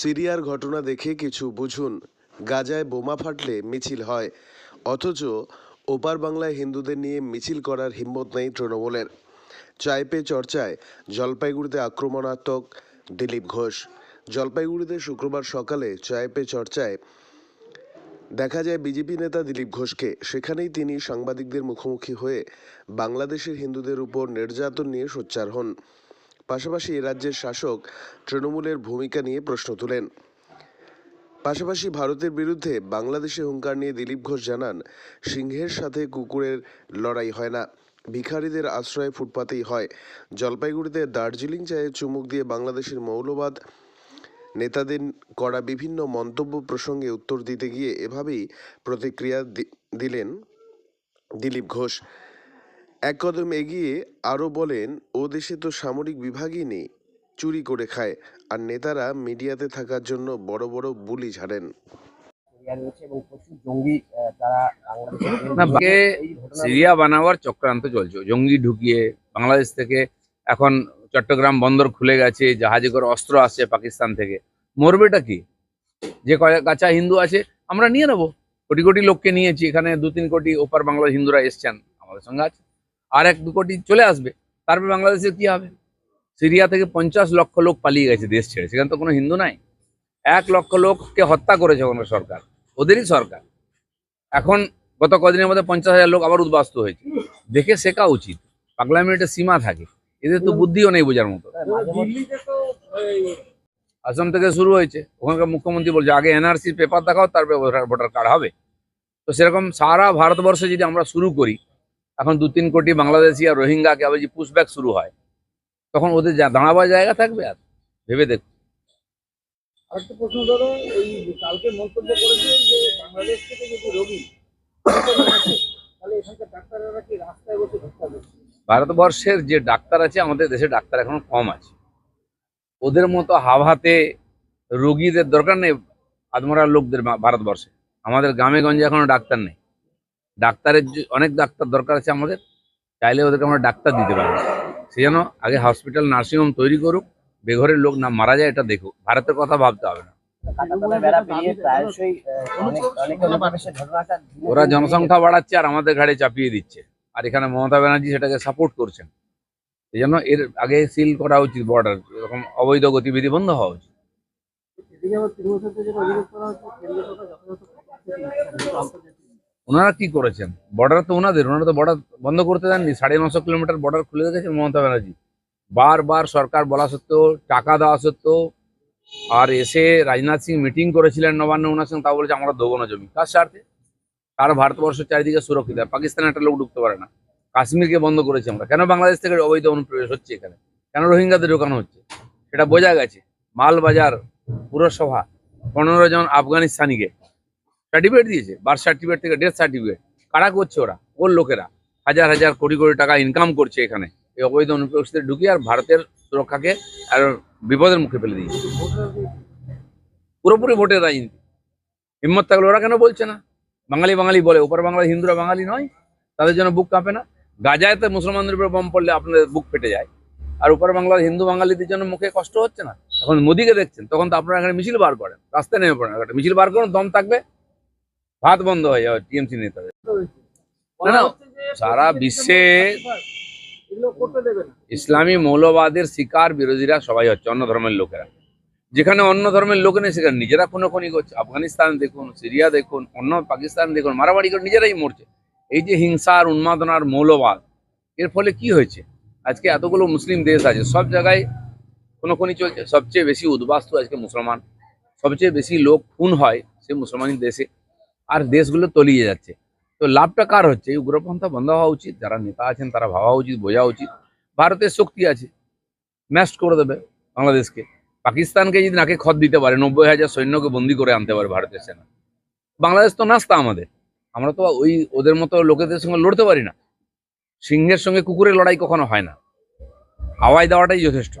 সিরিয়ার ঘটনা দেখে কিছু বুঝুন। গাজায় বোমা ফাটলে মিছিল হয়। অথচ ওপার বাংলায় হিন্দুদের নিয়ে মিছিল করার হিম্মত নেই তৃণমূলের। চায় পে চর্চায় জলপাইগুড়িতে আক্রমণাত্মক দিলীপ ঘোষ। জলপাইগুড়িতে শুক্রবার সকালে চায়পে চর্চায় দেখা যায় বিজেপি নেতা দিলীপ ঘোষকে। সেখানেই তিনি সাংবাদিকদের মুখোমুখি হয়ে বাংলাদেশের হিন্দুদের উপর নির্যাতন নিয়ে সোচ্চার হন। পাশাপাশি রাজ্যের শাসক তৃণমূলের ভূমিকা নিয়ে প্রশ্ন তোলেন। পাশাপাশি ভারতের বিরুদ্ধে বাংলাদেশে হুঙ্কার নিয়ে দিলীপ ঘোষ জানান, সিংহের সাথে কুকুরের লড়াই হয় না, ভিখারিদের আশ্রয় ফুটপাতেই হয়। জলপাইগুড়িতে দার্জিলিং চায়ে চুমুক দিয়ে বাংলাদেশের মৌলবাদ নেতাদের করা বিভিন্ন মন্তব্য প্রসঙ্গে উত্তর দিতে গিয়ে এভাবেই প্রতিক্রিয়া দিলেন দিলীপ ঘোষ। এক কদম এগিয়ে আরও বলেন ও দেশে তো সামরিক বিভাগই নেই চুরি করে খায়। আর নেতারা মিডিয়াতে থাকার জন্য বড় বড় বুলি ঝাড়েন। সিরিয়া বানাবার চক্রান্ত চলছে। জঙ্গি ঢুকিয়ে বাংলাদেশ থেকে এখন চট্টগ্রাম বন্দর খুলে গেছে জাহাজে করে অস্ত্র আসছে পাকিস্তান থেকে। মরবেটা কি? যে কয়েক কাঁচা হিন্দু আছে আমরা নিয়ে নেব। কোটি কোটি লোককে নিয়েছি এখানে দু তিন কোটি ওপার বাংলার হিন্দুরা এসছেন আমাদের সঙ্গে আছে। আর এক দু কোটি চলে আসবে তারপরে বাংলাদেশে কি হবে? সিরিয়া থেকে পঞ্চাশ লক্ষ লোক পালিয়ে গেছে দেশ ছেড়ে সেখানে তো কোনো হিন্দু নাই। এক লক্ষ লোককে হত্যা করেছে ওখানে সরকার ওদেরই সরকার। এখন গত কদিনের মধ্যে পঞ্চাশ হাজার লোক আবার উদ্বাস্ত হয়েছে। দেখে শেখা উচিত পাগলামির একটা সীমা থাকে এদের তো বুদ্ধিও নেই বোঝার মতো। আসাম থেকে শুরু হয়েছে ওখানকার মুখ্যমন্ত্রী বলছে আগে এনআরসির পেপার দেখাও তারপরে ভোটার ভোটার কার্ড হবে। তো সেরকম সারা ভারতবর্ষে যদি আমরা শুরু করি এখন দু তিন কোটি বাংলাদেশি আর রোহিঙ্গাকে আবার যে পুশব্যাক শুরু হয় তখন ওদের যা দাঁড়াবার জায়গা থাকবে আর? ভেবে দেখ আরেকটা প্রশ্ন ধরো এই কালকে মন্তব্য করেছে যে বাংলাদেশ থেকে যদি রোগী তাহলে এখানকার ডাক্তাররা কি রাস্তায় বসে ভিক্ষা ভারতবর্ষের যে ডাক্তার আছে আমাদের দেশে ডাক্তার এখন কম আছে। ওদের মতো হাওয়াতে রোগীদের দরকার নেই আদমরার লোকদের ভারতবর্ষে। আমাদের গ্রামে গঞ্জে এখনও ডাক্তার নেই। ডাক্তারের অনেক ডাক্তার দরকার আছে আমাদের, চাইলে ওদেরকে আমরা ডাক্তার দিতে পারি। সেই জন্য আগে হসপিটাল নার্সিংহোম তৈরি করুক, বেঘরের লোক না মারা যায়, এটা দেখুক। ভারতের কথা ভাবতে হবে না। ওরা জনসংখ্যা বাড়াচ্ছে আর আমাদের ঘাড়ে চাপিয়ে দিচ্ছে। আর এখানে মমতা ব্যানার্জি সেটাকে সাপোর্ট করছেন। এই জন্য এর আগে সিল করা উচিত বর্ডার এরকম অবৈধ গতিবিধি বন্ধ হওয়া উচিত। ওনারা কি করেছেন? বর্ডার তো ওনাদের, ওনারা তো বর্ডার বন্ধ করতে দেননি। সাড়ে নশো কিলোমিটার বর্ডার খুলে রেখেছেন মমতা ব্যানার্জি। বারবার সরকার বলা সত্ত্বেও, টাকা দেওয়া সত্ত্বেও, আর এসে রাজনাথ সিং মিটিং করেছিলেন নবান্ন ওনার সঙ্গে তা বলেছে আমরা দেবো না জমি। কার স্বার্থে? তার ভারতবর্ষের চারিদিকে সুরক্ষিত? পাকিস্তানে একটা লোক ঢুকতে পারে না। কাশ্মীরকে বন্ধ করেছি আমরা। কেন বাংলাদেশ থেকে অবৈধ অনুপ্রবেশ হচ্ছে এখানে? কেন রোহিঙ্গাদের ঢোকানো হচ্ছে? সেটা বোঝা গেছে। মালবাজার পুরসভা পনেরো জন আফগানিস্তানিকে সার্টিফিকেট দিয়েছে বার্থ সার্টিফিকেট থেকে ডেথ সার্টিফিকেট কারা করছে ওরা? ওর লোকেরা। হাজার হাজার কোটি কোটি টাকা ইনকাম করছে এখানে। এই অবৈধ অনুপ্রবেশদের ঢুকিয়ে আর ভারতের সুরক্ষাকে আর বিপদের মুখে ফেলে দিয়েছে। পুরোপুরি ভোটের রাজনীতি। হিম্মত থাকলে ওরা কেন বলছে না? বাঙালি বাঙালি বলে ওপর বাংলা হিন্দুরা বাঙালি নয়, তাদের জন্য বুক কাঁপে না। গাজায়তে মুসলমানদের উপরে বম পড়লে আপনাদের বুক ফেটে যায়। আর উপর বাংলার হিন্দু বাঙালিদের জন্য মুখে কষ্ট হচ্ছে না। এখন মোদিকে দেখছেন, তখন তো আপনারা এখানে মিছিল বার করেন। রাস্তায় নেমে পড়েন। একটা মিছিল বার করুন, দম থাকবে। ভাত বন্ধ হয়ে যাবে টিএমসি নেতাদের সারা বিশ্বে ইসলামী মৌলবাদের শিকার বিরোধীরা সবাই হচ্ছে অন্য ধর্মের লোকেরা। যেখানে অন্য ধর্মের লোক নেই, সেখানে নিজেরা কোনো খনি করছে। আফগানিস্তান দেখুন, সিরিয়া দেখুন, অন্য পাকিস্তান দেখুন, মারামারি করে নিজেরাই মরছে। এই যে হিংসার উন্মাদনার মৌলবাদ, এর ফলে কি হয়েছে? আজকে এতগুলো মুসলিম দেশ আছে, সব জায়গায় কোনো খনি চলছে। সবচেয়ে বেশি উদ্বাস্তু আজকে মুসলমান। সবচেয়ে বেশি লোক খুন হয় সে মুসলমানি দেশে। আর দেশগুলো তলিয়ে যাচ্ছে। তো লাভটা কার হচ্ছে? এই উগ্রপন্থা বন্ধ হওয়া উচিত, যারা নেতা আছেন তারা ভাবা উচিত, বোঝা উচিত। ভারতের শক্তি আছে, ম্যাস্ট করে দেবে বাংলাদেশকে। পাকিস্তানকে যদি নাকে খত দিতে পারে, নব্বই হাজার সৈন্যকে বন্দি করে আনতে পারে ভারতের সেনা। বাংলাদেশ তো নাস্তা আমাদের। আমরা তো ওই ওদের মতো লোকেদের সঙ্গে লড়তে পারি না। সিংহের সঙ্গে কুকুরের লড়াই কখনো হয় না। হাওয়াই দেওয়াটাই যথেষ্ট।